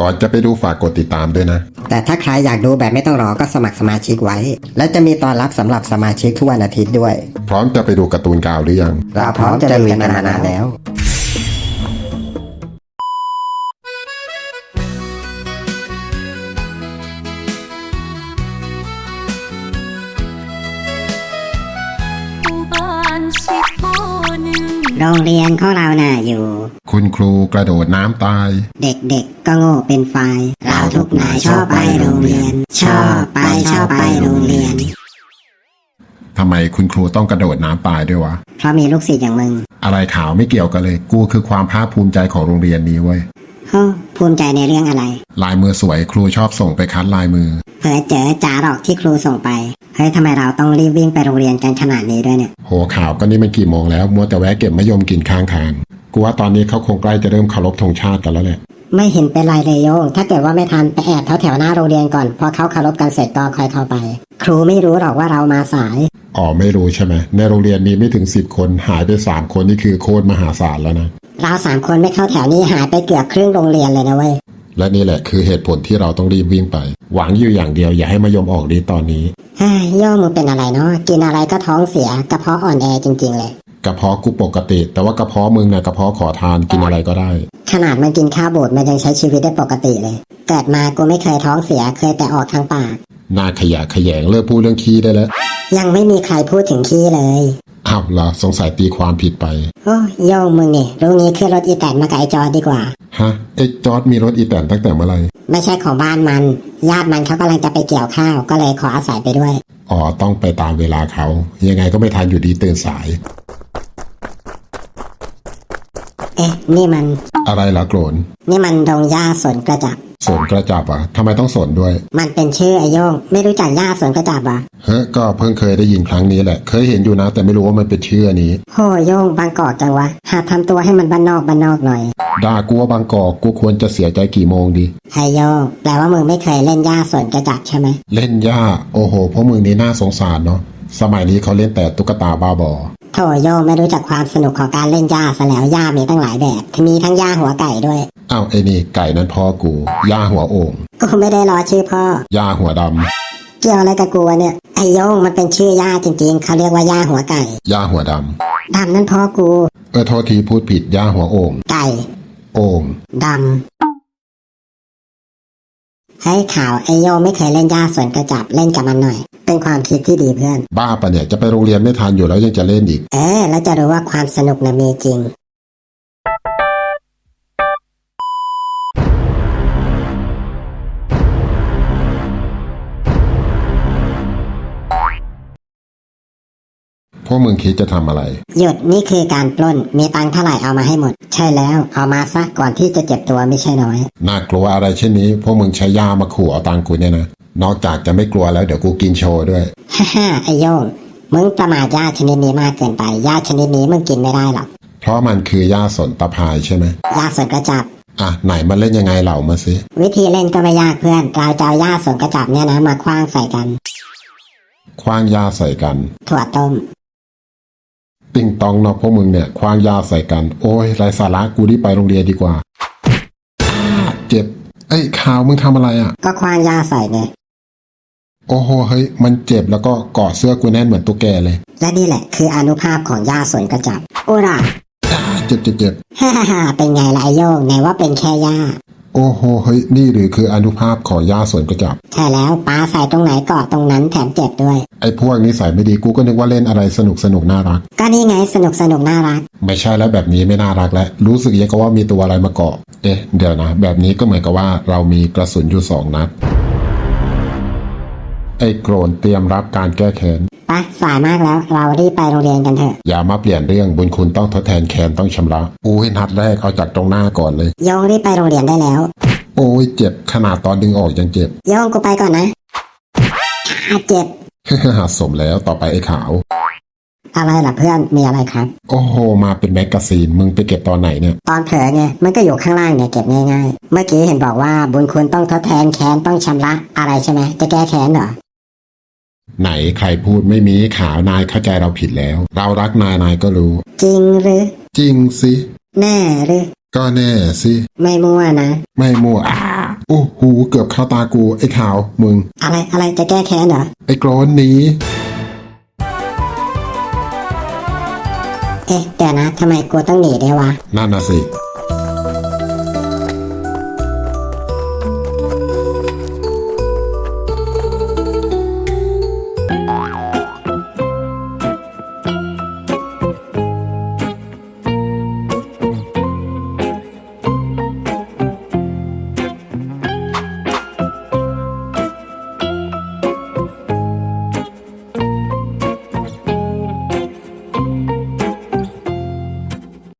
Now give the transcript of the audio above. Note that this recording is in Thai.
ก่อนจะไปดูฝากกดติดตามด้วยนะ แต่ถ้าใครอยากดูแบบไม่ต้องรอก็สมัครสมาชิกไว้ และจะมีตอนรับสำหรับสมาชิกทุกวันอาทิตย์ด้วย พร้อมจะไปดูการ์ตูนกาวหรือยัง เราพร้อมจะลุยกันมานานแล้ว โรงเรียนของเราน่ะอยู่ คุณครูกระโดดน้ำตาย เด็กๆก็โง่เป็นไฟเราทุกนายชอบไปโรงเรียน ชอบไปชอบไปโรงเรียน ทำไมคุณครูต้องกระโดดน้ำตายด้วยวะ เพราะมีลูกศิษย์อย่างมึงอะไรข่าวไม่เกี่ยวกันเลย กูคือความภาคภูมิใจของโรงเรียนนี้เว้ยโอ้ภูมิใจในเรื่องอะไร ลายมือสวยครูชอบส่งไปคัดลายมือ เผลอเจอจ่าหรอกที่ครูส่งไป เฮ้ยทำไมเราต้องรีบวิ่งไปโรงเรียนกันขนาดนี้ด้วยเนี่ย โหข่าวก็นี่มันกี่โมงแล้วมัวแต่แวะเก็บมะยมกินข้างทางกูว่าตอนนี้เขาคงใกล้จะเริ่มเคารพธงชาติกันแล้วแหละไม่เห็นเป็นไรเลยโยง ถ้าเกิดว่าไม่ทันไปแอบแถวแถวๆหน้าโรงเรียนก่อน พอเขาเคารพกันเสร็จก็ค่อยเข้าไป ครูไม่รู้หรอกว่าเรามาสาย อ๋อไม่รู้ใช่ไหมในโรงเรียนมีไม่ถึงสิบคนหายไปสามคนนี่คือโคตรมหาศาลแล้วนะ เราสามคนไม่เข้าแถวนี้หายไปเกือบครึ่งโรงเรียนเลยนะเว้ย และนี่แหละคือเหตุผลที่เราต้องรีบวิ่งไป หวังอยู่อย่างเดียวอย่าให้มะยมออกดีตอนนี้เฮ้ยโย่มึงเป็นอะไรเนาะกินอะไรก็ท้องเสียกระเพาะอ่อนแอจริง ๆ เลยกระเพาะกูปกติ แต่ว่ากระเพาะมึงน่ะกระเพาะขอทานกินอะไรก็ได้ ขนาดมันกินข้าวบูดมันยังใช้ชีวิตได้ปกติเลย เกิดมากูไม่เคยท้องเสียเคยแต่ออกทางปากหน้าขยะแขยงเลิกพูดเรื่องขี้ได้แล้ว ยังไม่มีใครพูดถึงขี้เลยอ้าวเหรอสงสัยตีความผิดไป โอ้โย่งมึงนี่รู้งี้ขึ้นรถอีแตนมากับไอจอดีกว่า ฮะไอ้จอร์ดมีรถอีแตนตั้งแต่เมื่อไหร่ไม่ใช่ของบ้านมัน ญาติมันเขากำลังจะไปเกี่ยวข้าว ก็เลยขออาศัยไปด้วย อ๋อต้องไปตามเวลาเขา ยังไงก็ไม่ทันอยู่ดีตื่นสาย เอ๊ะ นี่มันอะไรล่ะโกรนนี่มันดงหญ้าสวนกระจับ สนกระจับอะทำไมต้องสนด้วย มันเป็นชื่อไอโย่งไม่รู้จักหญ้าสวนกระจับเหรอะเฮ้ยก็เพิ่งเคยได้ยินครั้งนี้แหละ เคยเห็นอยู่นะ แต่ไม่รู้ว่ามันเป็นชื่ออันนี้โหโย่งบางกอกจังวะหาทำตัวให้มันบ้านนอกบ้านนอกหน่อย ด่ากูว่าบางกอกกูควรจะเสียใจกี่โมงดี ไอโย่งแปลว่ามึงไม่เคยเล่นหญ้าสวนกระจับใช่ไหมเล่นย่า โอ้โหพวกมึงนี่น่าสงสารเนาะสมัยนี้เขาเล่นแต่ตุ๊กตาบ้าบอ โถโยงไม่รู้จักความสนุกของการเล่นหญ้าซะแล้วหญ้ามีตั้งหลายแบบมีทั้งหญ้าหัวไก่ด้วย อ้าวไอ้นี่ไก่นั้นพ่อกูย่าหัวโอ่งกูไม่ได้รอชื่อพ่อ ย่าหัวดเกี่ยวอะไรกับกูวะเนี่ยไอโยงมันเป็นชื่อหญ้าจริง ๆเขาเรียกว่าหญ้าหัวไก่ำย่าหัวดดำนั่นพ่อกูำเออโทษทีพูดผิดย่าหัวโอ่งไก่โอ่งดำให้ข่าวไอโยงไม่เคยเล่นหญ้าสวนกระจับเล่นกับมันหน่อย เป็นความคิดที่ดีเพื่อน บ้าปะเนี่ยจะไปโรงเรียนไม่ทันอยู่แล้วยังจะเล่นอีก เออ แล้วจะรู้ว่าความสนุกนะมีจริง พวกมึงคิดจะทำอะไร หยุดนี่คือการปล้น มีตังค์เท่าไหร่เอามาให้หมด ใช่แล้ว เอามาซะก่อนที่จะเจ็บตัวไม่ใช่น้อย น่ากลัวอะไรเช่นนี้ พวกมึงใช้ย่ามาขู่เอาตังค์กูเนี่ยนะ นอกจากจะไม่กลัวแล้วเดี๋ยวกูกินโชว์ด้วย ฮ่าฮ่าไอโยงมึงประมาทหญ้าชนิดนี้มากเกินไปหญ้าชนิดนี้มึงกินไม่ได้หรอกเพราะมันคือย่าสนตะพายใช่ไหมหญ้าสวนกระจับ อะไหนมันเล่นยังไงเหล่ามาสิวิธีเล่นก็ไม่ยากเพื่อน เราจะเอาหญ้าสวนกระจับเนี่ยนะมาคว้างใส่กัน คว้างย่าใส่กัน ถั่วต้ม ติ่งตองเนาะพวกมึงเนี่ยคว้างยาใส่กัน โอ้ยไรสาระกูรีบไปโรงเรียนดีกว่าอ้าเจ็บ เอ้ยข่าวมึงทำอะไรอะ่ะ ก็คว้างหญ้าใส่ไง โอ้โหเฮ้ยมันเจ็บแล้วก็เกาะเสื้อกูแน่นเหมือนตุ๊กแกเลย และนี่แหละคืออนุภาพของหญ้าสวนกระจับโอ้ล่ะอ้าเจ็บเจ็บเจ็บฮ่าฮ่าฮ่าเป็นไงล่ะไอโยงไหนว่าเป็นแค่หญ้าโอ้โหเฮ้ยนี่หรือคืออนุภาพของยาสวนกระจับ ใช่แล้วปลาใส่ตรงไหนเกาะตรงนั้นแถมเจ็บด้วย ไอ้พวกนี้ใส่ไม่ดีกูก็นึกว่าเล่นอะไรสนุกสนุกน่ารัก ก็นี่ไงสนุกสนุกน่ารัก ไม่ใช่แล้วแบบนี้ไม่น่ารักแล้ว รู้สึกยังกับว่ามีตัวอะไรมาเกาะ เอ๊ะ เดี๋ยวนะ แบบนี้ก็เหมือนกับว่าเรามีกระสุนอยู่สองนัด ไอ้โกรนเตรียมรับการแก้แค้นไปสายมากแล้วเรารีบไปโรงเรียนกันเถอะ อย่ามาเปลี่ยนเรื่องบุญคุณต้องทดแทนแค้นต้องชำระอุ้ยนัดแรกเอาจากตรงหน้าก่อนเลย โยงรีบไปโรงเรียนได้แล้ว โอ้ยเจ็บขนาดตอนดึงออกยังเจ็บ โยงกูไปก่อนนะอะเจ็บ สมแล้วต่อไปไอ้ขาว อะไรล่ะเพื่อนมีอะไรครับ โอ้โห มาเป็นแมกกาซีนมึงไปเก็บตอนไหนเนี่ยตอนเผลอไงมันก็อยู่ข้างล่างเนี่ยเก็บง่ายๆ เมื่อกี้เห็นบอกว่าบุญคุณต้องทดแทนแค้นต้องชำระอะไรใช่ไหมจะแก้แค้นเหรอ ไหนใครพูดไม่มีขาวนายเข้าใจเราผิดแล้ว เรารักนายนายก็รู้ จริงหรือ จริงสิ แน่หรือ ก็แน่สิ ไม่มั่วนะ ไม่มั่วอ้าวโอ้โหเกือบเข้าตากูไอ้ขาวมึง อะไรอะไรจะแก้แค้นเหรอ ไอ้โกรนหนีเอ๊ะเดี๋ยวนะทำไมกูต้องหนีด้วยวะ นั่นน่ะสิ